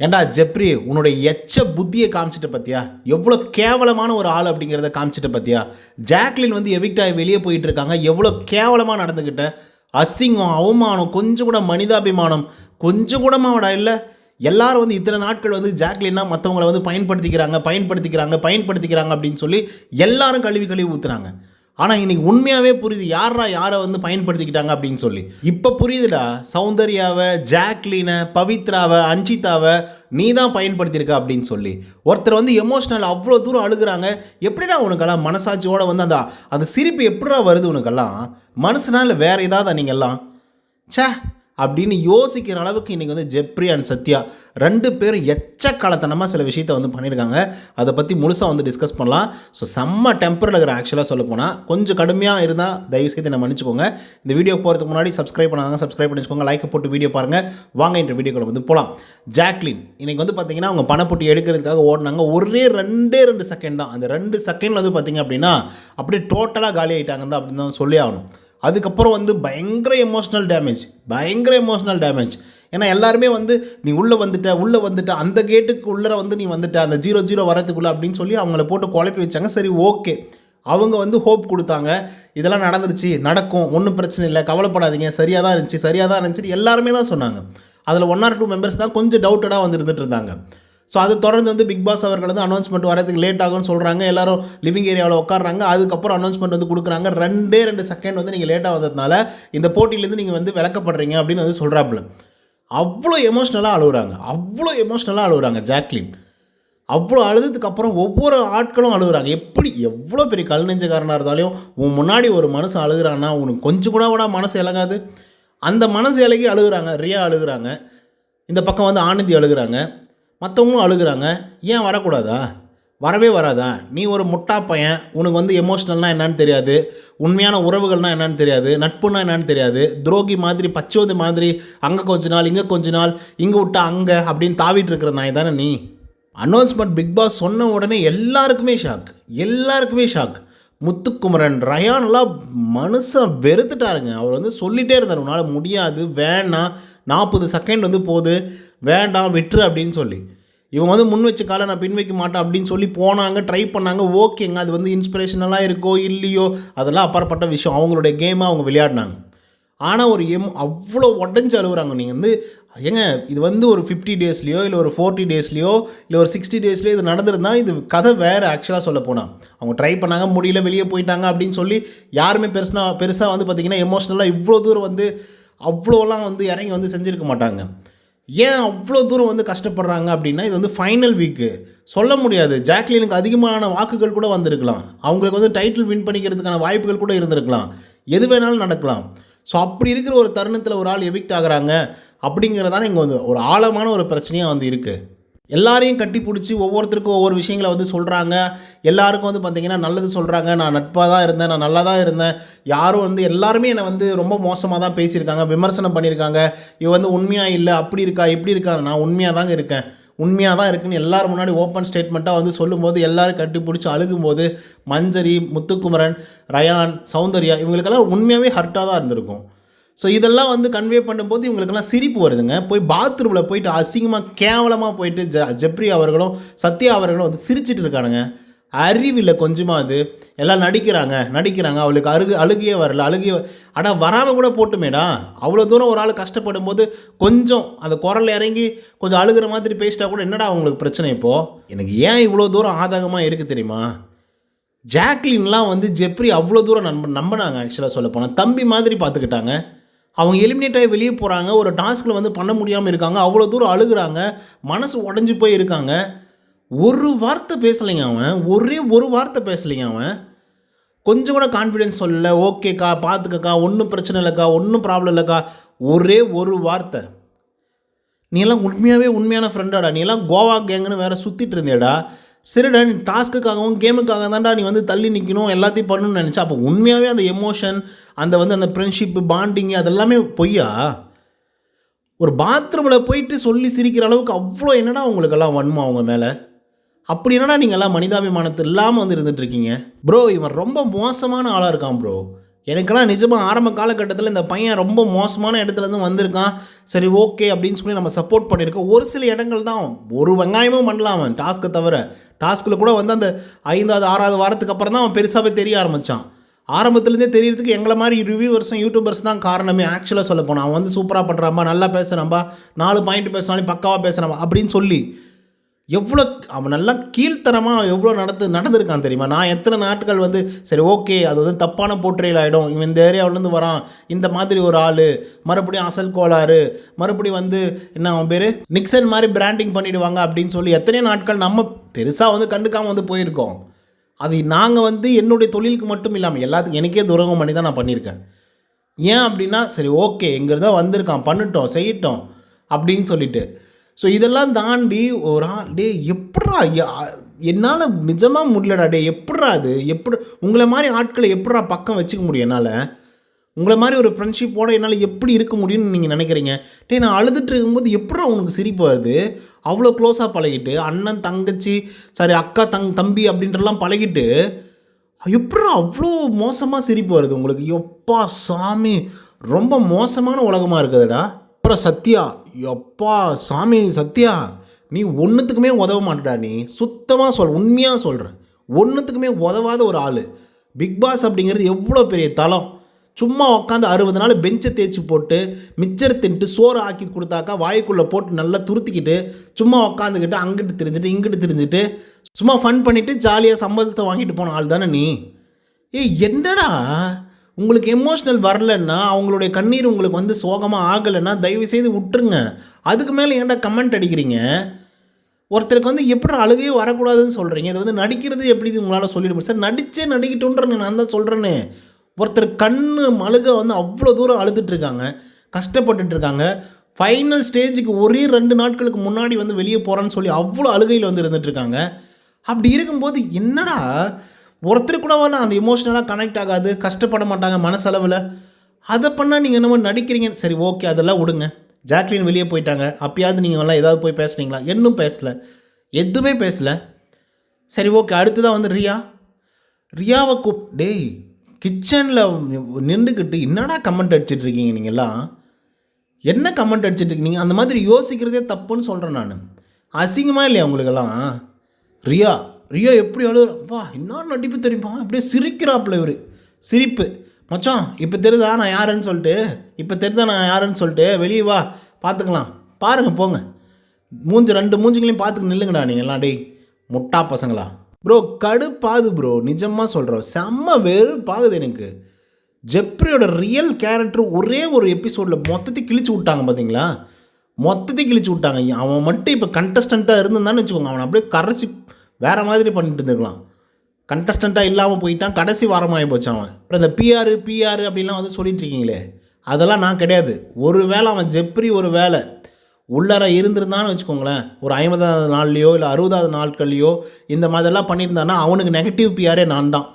ஏண்டா ஜெப்ரி உன்னுடைய எச்ச புத்தியை காமிச்சிட்ட பத்தியா? எவ்வளோ கேவலமான ஒரு ஆள் அப்படிங்கிறத காமிச்சிட்ட பத்தியா? ஜாக்லின் வந்து எவிக்டாய் வெளியே போயிட்டு இருக்காங்க எவ்வளோ கேவலமாக நடந்துக்கிட்ட அசிங்கம் அவமானம் கொஞ்சம் கூட மனிதாபிமானம் கொஞ்சம் கூட மாவடா இல்லை. எல்லாரும் வந்து இத்தனை நாட்கள் வந்து ஜாக்லின் தான் மற்றவங்கள வந்து பயன்படுத்திக்கிறாங்க பயன்படுத்திக்கிறாங்க பயன்படுத்திக்கிறாங்க அப்படின்னு சொல்லி எல்லாரும் கழுவி கழுவி ஊற்றுறாங்க ஆனால் இன்னைக்கு உண்மையாகவே புரியுது யாரா யாரை வந்து பயன்படுத்திக்கிட்டாங்க அப்படின்னு சொல்லி. இப்போ புரியுதுடா சௌந்தர்யாவை ஜாக்லினை பவித்ராவை அஞ்சிதாவை நீ தான் பயன்படுத்தியிருக்க அப்படின்னு சொல்லி. ஒருத்தர் வந்து எமோஷ்னல் அவ்வளோ தூரம் அழுகுறாங்க. எப்படிடா உனக்கெல்லாம் மனசாட்சியோட வந்து அந்த அந்த சிரிப்பு எப்படிடா வருது உனக்கெல்லாம்? மனசுனால் வேறு ஏதாவது நீங்கள்லாம் ச்சே அப்படின்னு யோசிக்கிற அளவுக்கு இன்றைக்கி வந்து ஜெப்ரி அண்ட் சத்யா ரெண்டு பேரும் எச்சக்காலத்தனமாக சில விஷயத்த வந்து பண்ணியிருக்காங்க. அதை பற்றி முழுசாக வந்து டிஸ்கஸ் பண்ணலாம். ஸோ செம்ம டெம்பரில் இருக்கிற ஆக்சுவலாக சொல்ல போனால் கொஞ்சம் கடுமையாக இருந்தால் தயவுசெய்து என்ன மன்னிச்சுக்கோங்க. இந்த வீடியோ போகிறதுக்கு முன்னாடி சப்ஸ்கிரைப் பண்ணாங்க சப்ஸ்கிரைப் பண்ணிச்சுக்கோங்க. லைக் போட்டு வீடியோ பாருங்கள் வாங்க இந்த வீடியோக்குள்ள வந்து போகலாம் ஜாக்லின் இன்றைக்கி வந்து பார்த்தீங்கன்னா அவங்க பணப்பொட்டி எடுக்கிறதுக்காக ஓடினாங்க. ஒரே ரெண்டே ரெண்டு செகண்ட் தான். அந்த ரெண்டு செகண்டில் வந்து பார்த்தீங்க அப்படின்னா அப்படியே டோட்டலாக காலி ஆகிட்டாங்க தான் அப்படின்னு தான் சொல்லி ஆகணும். அதுக்கப்புறம் வந்து பயங்கர எமோஷ்னல் டேமேஜ் பயங்கர எமோஷ்னல் டேமேஜ் ஏன்னா எல்லாருமே வந்து நீ உள்ளே வந்துட்ட உள்ளே வந்துட்ட அந்த கேட்டுக்கு உள்ளே வந்து நீ வந்துட்ட அந்த ஜீரோ ஜீரோ வரதுக்குள்ளே அப்படின்னு சொல்லி அவங்கள போட்டு குழப்பி வச்சாங்க. சரி ஓகே அவங்க வந்து ஹோப் கொடுத்தாங்க. இதெல்லாம் நடந்துருச்சு நடக்கும் ஒன்றும் பிரச்சனை இல்லை கவலைப்படாதீங்க சரியாக தான் இருந்துச்சு சரியாக தான் இருந்துச்சு எல்லாருமே தான் சொன்னாங்க. அதில் ஒன் ஆர் டூ மெம்பர்ஸ் தான் கொஞ்சம் டவுட்டடாக வந்து இருந்துட்டு இருந்தாங்க. ஸோ அது தொடர்ந்து வந்து பிக் பாஸ் அவர்கள் வந்து அனௌன்ஸ்மெண்ட் வரதுக்கு லேட் ஆகும்னு சொல்கிறாங்க எல்லாரும் லிவிங் ஏரியாவில் உட்காடுறாங்க அதுக்கப்புறம் அனௌன்ஸ்மெண்ட் வந்து கொடுக்குறாங்க. ரெண்டே ரெண்டு செகண்ட் வந்து நீங்கள் லேட்டாக வந்ததுனால இந்த போட்டியிலேருந்து நீங்கள் வந்து விளக்கப்படுறீங்க அப்படின்னு வந்து சொல்கிறாப்புல அவ்வளோ எமோஷ்னலாக அழுகுறாங்க அவ்வளோ எமோஷ்னலாக அழுகுறாங்க ஜாக்லின். அவ்வளோ அழுதுக்கப்புறம் ஒவ்வொரு ஆட்களும் அழுகுறாங்க எப்படி எவ்வளோ பெரிய கல் நெஞ்சக்காரனாக இருந்தாலும் உன் முன்னாடி ஒரு மனசு அழுகுறான்னா உனக்கு கொஞ்சம் கூட கூட மனசு இலங்காது அந்த மனசு இலகி அழுகுறாங்க. ரியா அழுகுறாங்க. இந்த பக்கம் வந்து ஆனந்தி அழுகுறாங்க. மற்றவங்களும் அழுகுறாங்க. ஏன் வரக்கூடாதா? வரவே வராதா? நீ ஒரு முட்டா பையன் உனக்கு வந்து எமோஷ்னல்னால் என்னன்னு தெரியாது. உண்மையான உறவுகள்னால் என்னன்னு தெரியாது. நட்புனா என்னன்னு தெரியாது. துரோகி மாதிரி பச்சோதி மாதிரி அங்கே கொஞ்ச நாள் இங்கே கொஞ்ச நாள் இங்கே விட்டா அங்கே அப்படின்னு தாவிட்டு இருக்கிற நாய் தானே நீ? அனௌன்ஸ்மெண்ட் பிக் பாஸ் சொன்ன உடனே எல்லாருக்குமே ஷாக் எல்லாருக்குமே ஷாக் முத்துக்குமரன் ரயான்லாம் மனுஷன் வெறுத்துட்டாருங்க. அவர் வந்து சொல்லிட்டே இருந்தார். உன்னால் முடியாது வேணாம். நாற்பது செகண்ட் வந்து போகுது. வேண்டாம் விட்டுரு அப்படின்னு சொல்லி. இவங்க வந்து முன் வச்ச காலை நான் பின் வைக்க மாட்டேன் அப்படின்னு சொல்லி போனாங்க ட்ரை பண்ணாங்க. ஓகேங்க அது வந்து இன்ஸ்பிரேஷனலாக இருக்கோ இல்லையோ அதெல்லாம் அப்பாற்பட்ட விஷயம். அவங்களுடைய கேமை அவங்க விளையாடினாங்க. ஆனால் ஒரு எம் அவ்வளோ உடஞ்சி அழுகுறாங்க நீங்கள் வந்து ஏங்க இது வந்து ஒரு ஃபிஃப்டி டேஸ்லேயோ இல்லை ஒரு ஃபோர்ட்டி டேஸ்லேயோ இல்லை ஒரு சிக்ஸ்டி டேஸ்லேயோ இது நடந்திருந்தா இது கதை வேறு ஆக்சுவலாக சொல்ல போனால் அவங்க ட்ரை பண்ணாங்க முடியல வெளியே போயிட்டாங்க அப்படின்னு சொல்லி யாருமே பெருசாக பெருசாக வந்து பார்த்திங்கன்னா எமோஷ்னலாக இவ்வளோ தூரம் வந்து அவ்வளோலாம் வந்து இறங்கி வந்து செஞ்சுருக்க மாட்டாங்க. ஏன் அவ்வளோ தூரம் வந்து கஷ்டப்படுறாங்க அப்படின்னா இது வந்து ஃபைனல் வீக்கு சொல்ல முடியாது. ஜாக்லினுக்கு அதிகமான வாக்குகள் கூட வந்திருக்கலாம். அவங்களுக்கு வந்து டைட்டில் வின் பண்ணிக்கிறதுக்கான வாய்ப்புகள் கூட இருந்திருக்கலாம். எது வேணாலும் நடக்கலாம். ஸோ அப்படி இருக்கிற ஒரு தருணத்தில் ஒரு ஆள் எவிக்ட் ஆகிறாங்க அப்படிங்கிறதான இங்கே வந்து ஒரு ஆழமான ஒரு பிரச்சனையாக வந்து இருக்குது எல்லாரையும் கட்டி பிடிச்சி ஒவ்வொருத்தருக்கும் ஒவ்வொரு விஷயங்களை வந்து சொல்கிறாங்க எல்லாருக்கும் வந்து பார்த்திங்கன்னா நல்லது சொல்கிறாங்க நான் நட்பாக தான் இருந்தேன். நான் நல்லா தான் இருந்தேன். யாரும் வந்து எல்லாருமே என்னை வந்து ரொம்ப மோசமாக தான் பேசியிருக்காங்க. விமர்சனம் பண்ணியிருக்காங்க. இவ வந்து உண்மையாக இல்லை? அப்படி இருக்கா? இப்படி இருக்கா? நான் உண்மையாக தாங்க இருக்கேன். உண்மையாக தான் இருக்குன்னு எல்லோரும் முன்னாடி ஓப்பன் ஸ்டேட்மெண்ட்டாக வந்து சொல்லும்போது எல்லோரும் கட்டி பிடிச்சி அழுகும்போது மஞ்சரி முத்துக்குமரன் ரயான் சௌந்தர்யா இவங்களுக்கெல்லாம் உண்மையாகவே ஹர்ட்டாக தான் இருந்திருக்கும். ஸோ இதெல்லாம் வந்து கன்வே பண்ணும்போது இவங்களுக்கெல்லாம் சிரிப்பு வருதுங்க. போய் பாத்ரூமில் போயிட்டு அசிங்கமாக கேவலமாக போயிட்டு ஜ ஜெப்ரி அவர்களும் சத்யா அவர்களும் வந்து சிரிச்சிட்டு இருக்கானுங்க. அறிவில் கொஞ்சமாக அது எல்லாம் நடிக்கிறாங்க நடிக்கிறாங்க. அவளுக்கு அழுகு அழுகியே வரல அழுகிய ஆனால் வராமல் கூட போட்டுமேடா. அவ்வளோ தூரம் ஒரு ஆள் கஷ்டப்படும் போது கொஞ்சம் அந்த குரல் இறங்கி கொஞ்சம் அழுகிற மாதிரி பேசிட்டா கூட என்னடா அவங்களுக்கு பிரச்சனை இப்போது எனக்கு ஏன் இவ்வளோ தூரம் ஆதகமாக இருக்குது தெரியுமா? ஜாக்லின்லாம் வந்து ஜெப்ரி அவ்வளோ தூரம் நம்ப நம்பினாங்க ஆக்சுவலாக சொல்ல போனால் தம்பி மாதிரி பார்த்துக்கிட்டாங்க. அவங்க எலிமினேட் ஆகி வெளியே போகிறாங்க ஒரு டாஸ்கில் வந்து பண்ண முடியாமல் இருக்காங்க. அவ்வளோ தூரம் அழுகுறாங்க. மனசு உடஞ்சி போய் இருக்காங்க. ஒரு வார்த்தை பேசலைங்க அவன். ஒரே ஒரு வார்த்தை பேசலைங்க அவன். கொஞ்சம் கூட கான்ஃபிடென்ஸ் சொல்லல. ஓகேக்கா பார்த்துக்கக்கா ஒன்றும் பிரச்சனை இல்லைக்கா ஒன்றும் ப்ராப்ளம் இல்லைக்கா. ஒரே ஒரு வார்த்தை. நீ எல்லாம் உண்மையாகவே உண்மையான ஃப்ரெண்டாடா நீ எல்லாம் கோவா கேங்குன்னு வேறு சுற்றிட்டு இருந்தேடா. சரிடா நீ டாஸ்க்குக்காகவும் கேமுக்காக தான்டா நீ வந்து தள்ளி நிற்கணும் எல்லாத்தையும் பண்ணணும்னு நினச்சா அப்போ உண்மையாகவே அந்த எமோஷன் அந்த வந்து அந்த ஃப்ரெண்ட்ஷிப்பு பாண்டிங்கு அதெல்லாமே பொய்யா? ஒரு பாத்ரூமில் போயிட்டு சொல்லி சிரிக்கிற அளவுக்கு அவ்வளோ என்னடா உங்களுக்கெல்லாம் வன்மா அவங்க மேலே? அப்படி என்னடா நீங்கள் எல்லாம் மனிதாபிமானத்து இல்லாமல் வந்து இருந்துகிட்ருக்கீங்க ப்ரோ இவன் ரொம்ப மோசமான ஆளாக இருக்கான் ப்ரோ எனக்கெல்லாம் நிஜமாக ஆரம்ப காலகட்டத்தில் இந்த பையன் ரொம்ப மோசமான இடத்துலேருந்து வந்திருக்கான். சரி ஓகே அப்படின்னு சொல்லி நம்ம சப்போர்ட் பண்ணியிருக்கோம் ஒரு சில இடங்கள் தான். ஒரு வெங்காயமும் பண்ணலாம் அவன் டாஸ்க்கை தவிர. டாஸ்கில் கூட வந்து அந்த ஐந்தாவது ஆறாவது வாரத்துக்கு அப்புறம் தான் அவன் பெருசாகவே தெரிய ஆரம்பித்தான் ஆரம்பத்துலேருந்தே தெரியறதுக்கு எங்களை மாதிரி ரிவ்யூவர்ஸும் யூடியூபர்ஸ் தான் காரணமே. ஆக்சுவலாக சொல்ல போனால் அவன் வந்து சூப்பராக பண்ணுறான்பா நல்லா பேசுகிறான்பா நாலு பாயிண்ட் பேசினாலும் பக்காவாக பேசுகிறான் அப்படின்னு சொல்லி எவ்வளோ அவன் நல்லா கீழ்த்தரமாக எவ்வளோ நடந்து நடந்திருக்கான் தெரியுமா? நான் எத்தனை நாட்கள் வந்து சரி ஓகே அது வந்து தப்பான போர்ட்ரேல் ஆகிடும் இவன் இந்த ஏரியாவிலேருந்து வரான். இந்த மாதிரி ஒரு ஆள். மறுபடியும் அசல் கோளாறு. மறுபடியும் வந்து என்ன அவன் பேர்? நிக்சன் மாதிரி பிராண்டிங் பண்ணிவிடுவாங்க அப்படின்னு சொல்லி எத்தனை நாட்கள் நம்ம பெருசாக வந்து கண்டுக்காமல் வந்து போயிருக்கோம். அது நாங்கள் வந்து என்னுடைய தொழிலுக்கு மட்டும் இல்லாமல் எல்லாத்துக்கும் எனக்கே துரோகம் பண்ணி தான் நான் பண்ணியிருக்கேன். ஏன் அப்படின்னா சரி ஓகே எங்கிறதா வந்திருக்கான். பண்ணிட்டோம் செய்யிட்டோம் அப்படின்னு சொல்லிட்டு. ஸோ இதெல்லாம் தாண்டி ஒரு ஆள் டே எப்பட்றா என்னால் நிஜமாக முடியலடா டே எப்பட்றா அது எப்படி உங்களை மாதிரி ஆட்களை எப்பட்றா பக்கம் வச்சுக்க முடியும் என்னால்? உங்களை மாதிரி ஒரு ஃப்ரெண்ட்ஷிப்போட என்னால் எப்படி இருக்க முடியும்னு நீங்கள் நினைக்கிறீங்க? டே நான் அழுதுட்டு இருக்கும்போது எப்படா உனக்கு சிரிப்பு வருது? அவ்வளோ க்ளோஸாக பழகிட்டு அண்ணன் தங்கச்சி சாரி அக்கா தங் தம்பி அப்படின்றலாம் பழகிட்டு எப்படா அவ்வளோ மோசமாக சிரிப்பு வருது உங்களுக்கு? எப்பா சாமி ரொம்ப மோசமான உலகமாக இருக்குதுடா. அப்புறம் சத்யா எப்பா சாமி சத்யா நீ ஒன்றுத்துக்குமே உதவ மாட்டடா நீ. சுத்தமாக சொல் உண்மையாக சொல்கிறேன் ஒன்றுத்துக்குமே உதவாத ஒரு ஆள். பிக் பாஸ் அப்படிங்கிறது எவ்வளோ பெரிய தளம். சும்மா உட்காந்து அறுபது நாள் பெஞ்சை தேய்ச்சி போட்டு மிச்சர் தின்ட்டு சோறு ஆக்கி கொடுத்தாக்கா வாய்க்குள்ளே போட்டு நல்லா துருத்திக்கிட்டு சும்மா உட்காந்துக்கிட்டு அங்கிட்டு திரிஞ்சுட்டு இங்கிட்டு திரிஞ்சுட்டு சும்மா ஃபன் பண்ணிவிட்டு ஜாலியாக சம்பளத்தை வாங்கிட்டு போன ஆள் தானே நீ. ஏய் என்னடா? உங்களுக்கு எமோஷ்னல் வரலன்னா அவங்களுடைய கண்ணீர் உங்களுக்கு வந்து சோகமாக ஆகலைன்னா தயவுசெய்து விட்டுருங்க. அதுக்கு மேலே ஏன்டா கமெண்ட் அடிக்கிறீங்க? ஒருத்தருக்கு வந்து எப்படி அழுகையே வரக்கூடாதுன்னு சொல்கிறீங்க இது வந்து நடிக்கிறது எப்படி உங்களால் சொல்லிட முடியும்? சார் நடித்தே நடிக்கட்டுன்றேன்னு நான் தான் சொல்கிறேன்னு ஒருத்தர் கண்ணு மழுக வந்து அவ்வளோ தூரம் அழுதுட்ருக்காங்க கஷ்டப்பட்டுட்ருக்காங்க கஷ்டப்பட்டுட்டு இருக்காங்க. ஃபைனல் ஸ்டேஜுக்கு ஒரே ரெண்டு நாட்களுக்கு முன்னாடி வந்து வெளியே போகிறேன்னு சொல்லி அவ்வளோ அழுகையில் வந்து இருந்துகிட்ருக்காங்க அப்படி இருக்கும்போது என்னடா ஒருத்தர் கூட அந்த இமோஷனலாக கனெக்ட் ஆகாது கஷ்டப்பட மாட்டாங்க மனசளவில். அதை பண்ணால் நீங்கள் என்னமோ நடிக்கிறீங்க. சரி ஓகே அதெல்லாம் விடுங்க. ஜாக்லின் வெளியே போயிட்டாங்க. அப்பயாவது நீங்கள் எல்லாம் ஏதாவது போய் பேசுனீங்களா? இன்னும் பேசலை. எதுவுமே பேசலை. சரி ஓகே அடுத்ததாக வந்து ரியா. ரியாவை கூப் டேய் கிச்சனில் நின்றுக்கிட்டு என்னடா கமெண்ட் அடிச்சிட்டு இருக்கீங்க நீங்கள்லாம் என்ன கமெண்ட் அடிச்சிட்ருக்கீங்க அந்த மாதிரி யோசிக்கிறதே தப்புன்னு சொல்கிறேன் நான். அசிங்கமாக இல்லையா உங்களுக்கெல்லாம்? ரியா ரியா எப்படி அழுகுறப்பா என்ன நடிப்பு தெரியுமா? அப்படியே சிரிக்கிறாப்புல இவர். சிரிப்பு. மச்சான் இப்போ தெரிதா நான் யாருன்னு சொல்லிட்டு? இப்போ தெரிதா நான் யாருன்னு சொல்லிட்டு? வெளியே வா பார்த்துக்கலாம் பாருங்கள் போங்க. மூஞ்சி ரெண்டு மூஞ்சிங்களையும் பார்த்துக்க நில்லுங்கடா நீங்கள்லாம் டேய். முட்டா பசங்களா. ப்ரோ கடுப்பாகுது ப்ரோ. நிஜமாக சொல்கிறோம் செம்ம வெறுப்பாகுது எனக்கு. ஜெப்ரியோட ரியல் கேரக்டர் ஒரே ஒரு எபிசோடில் மொத்தத்தையும் கிழிச்சு விட்டாங்க பார்த்தீங்களா மொத்தத்தையும் கிழிச்சு விட்டாங்க. அவன் மட்டும் இப்போ கண்டஸ்டண்ட்டாக இருந்திருந்தான்னு வச்சுக்கோங்க. அவனை அப்படியே கரைச்சி வேறு மாதிரி பண்ணிட்டு இருந்துக்கலாம் கண்டஸ்டண்ட்டாக இல்லாமல் போயிட்டான் கடைசி வாரமாகி போச்சான் அவன். அப்புறம் இந்த பிஆர் பிஆர் அப்படின்லாம் வந்து சொல்லிட்டுருக்கீங்களே அதெல்லாம் நான் கிடையாது. ஒரு வேளை அவன் ஜெப்ரி ஒரு வேலை உள்ளார இருந்திருந்தான்னு வச்சுக்கோங்களேன் ஒரு ஐம்பதாவது நாள்லையோ இல்லை அறுபதாவது நாட்கள்லையோ இந்த மாதிரிலாம் பண்ணியிருந்தான்னா அவனுக்கு நெகட்டிவ் பிஆரே நான் தான்.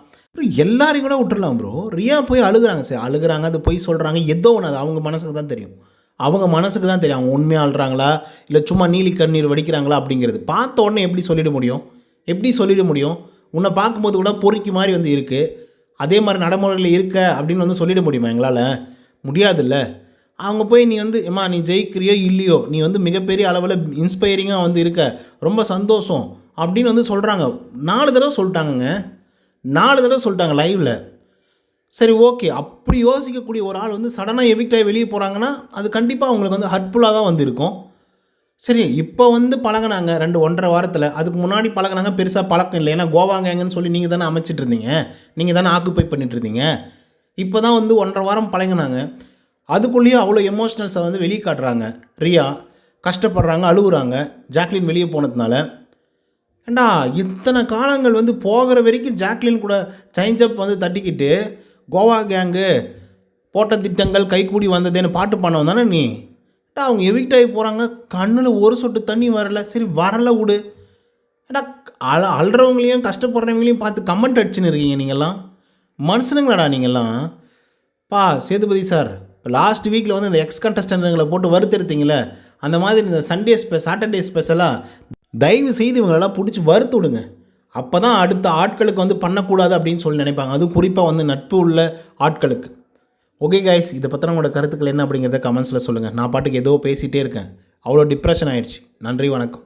எல்லாரையும் கூட விட்டுடலாம் ப்ரோ ரியா போய் அழுகுறாங்க சரி. அழுகுறாங்க அது போய் சொல்கிறாங்க ஏதோ ஒன்று அது அவங்க மனசுக்கு தான் தெரியும். அவங்க மனசுக்கு தான் தெரியும். அவங்க உண்மையாக அழுறாங்களா இல்லை சும்மா நீலி கண்ணீர் வடிக்கிறாங்களா அப்படிங்கிறது. பார்த்த உடனே எப்படி சொல்லிட முடியும்? எப்படி சொல்லிட முடியும்? உன்னை பார்க்கும்போது கூட பொறுக்கி மாதிரி வந்து இருக்குது அதே மாதிரி நடைமுறையில் இருக்க அப்படின்னு வந்து சொல்லிட முடியுமா எங்களால்? முடியாதுல்ல. அவங்க போய் நீ வந்து அம்மா நீ ஜெயிக்கிறியோ இல்லையோ? நீ வந்து மிகப்பெரிய அளவில் இன்ஸ்பைரிங்காக வந்து இருக்க. ரொம்ப சந்தோஷம். அப்படின்னு வந்து சொல்கிறாங்க நாலு தடவை சொல்லிட்டாங்கங்க. நாலு தடவை சொல்லிட்டாங்க லைவில் சரி ஓகே அப்படி யோசிக்கக்கூடிய ஒரு ஆள் வந்து சடனாக எவிக்ட் வெளியே போகிறாங்கன்னா அது கண்டிப்பாக அவங்களுக்கு வந்து ஹர்ட்ஃபுல்லாக தான் வந்து இருக்கும் சரி இப்போ வந்து பழகுனாங்க ரெண்டு ஒன்றரை வாரத்தில். அதுக்கு முன்னாடி பழகுனாங்க பெருசாக பழக்கம் இல்லை. ஏன்னா கோவாங்கன்னு சொல்லி நீங்கள் தானே அமைச்சிட்டு இருந்தீங்க. நீங்கள் தானே ஆக்குப்பை பண்ணிட்டு இருந்தீங்க. இப்போ தான் வந்து ஒன்றரை வாரம் பழகினாங்க. அதுக்குள்ளேயும் அவ்வளோ எமோஷ்னல்ஸை வந்து வெளியே காட்டுறாங்க. ரியா கஷ்டப்படுறாங்க அழுகுறாங்க. ஜாக்லின் வெளியே போனதுனால. ஏண்டா இத்தனை காலங்கள் வந்து போகிற வரைக்கும் ஜாக்லின் கூட சைன்ஸ் வந்து தட்டிக்கிட்டு கோவா கேங்கு போட்ட திட்டங்கள் கைகூடி வந்ததேன்னு பாட்டு பண்ணவன் தானே நீ? ஏண்டா அவங்க எவிக்ட் ஆகி போகிறாங்க கண்ணில் ஒரு சொட்டு தண்ணி வரல. சரி வரல விடு. ஏடா அழ அழுறவங்களையும் கஷ்டப்படுறவங்களையும் பார்த்து கமெண்ட் அடிச்சுன்னு இருக்கீங்க நீங்கள்லாம் மனுஷனுங்களாடா நீங்கள்லாம் பா சேதுபதி சார் இப்போ லாஸ்ட் வீக்கில் வந்து இந்த எக்ஸ் கண்டஸ்டன்ட்களை போட்டு வறுத்தெடுத்தீங்களே அந்த மாதிரி இந்த சண்டே ஸ்பெ சாட்டர்டே ஸ்பெஷலாக தயவு செய்து இவங்களெல்லாம் பிடிச்சி வறுத்து விடுங்க. அப்போ தான் அடுத்த ஆட்களுக்கு வந்து பண்ணக்கூடாது அப்படின்னு சொல்லி நினைப்பாங்க. அதுவும் குறிப்பாக வந்து நட்பு உள்ள ஆட்களுக்கு. ஓகே கைஸ் இதை பற்றின உங்களோட கருத்துக்கள் என்ன அப்படிங்கிறத கமெண்ட்ஸில் சொல்லுங்கள் நான் பாட்டுக்கு ஏதோ பேசிகிட்டே இருக்கேன். அவ்வளோ டிப்ரெஷன் ஆயிடுச்சு. நன்றி வணக்கம்.